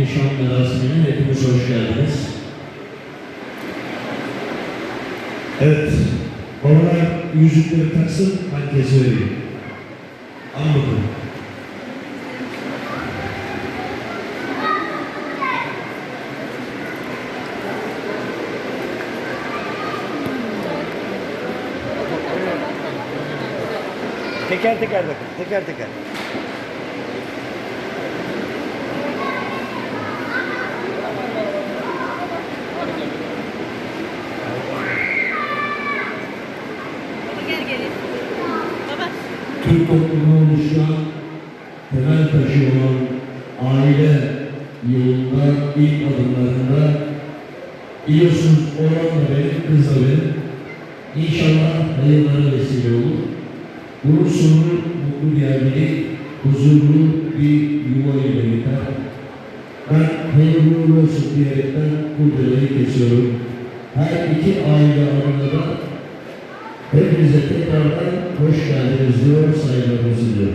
nişan merasimine hepiniz hoş geldiniz. Evet, babalar yüzükleri taksın, herkese vereyim. Anladım. Teker teker bakın. Teker teker. Türk toplumunu oluşturan temel taşı olan aile yolunda ilk adımlarında biliyorsunuz oğlan benim, kız benim. İnşallah hayırlara vesile olur. Bunun sonu mutlu bir huzurlu bir yuva ile biter. Ben hayırlı olsun diyerekten kurdelayı kesiyorum. Her iki aile arasında da Hepinize tekrardan hoş geldiniz diyor, saygılarımızı.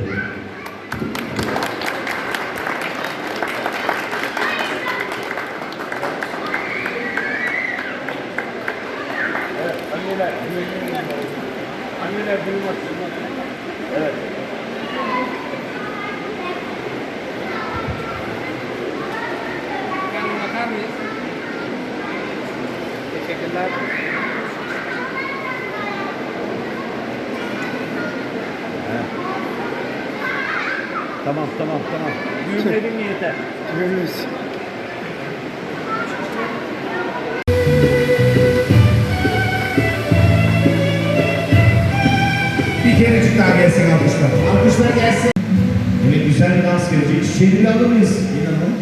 Evet. Anneler. Anneler duymasın. Evet. Teşekkürler. Tamam tamam tamam. Düğünlerin mi yeter? Bir kerecik daha gelsin alkışlar. Alkışlar gelsin. Evet güzel bir dans gelecek. Çiçeğini alır mıyız? İnanın.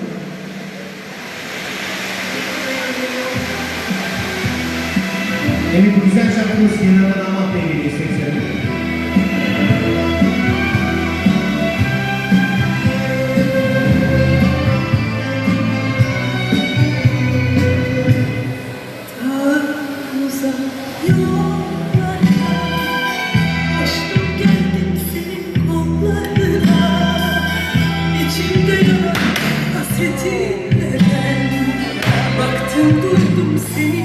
Evet güzel şarkımız Kenan hasretinle ben Baktım senin yollarına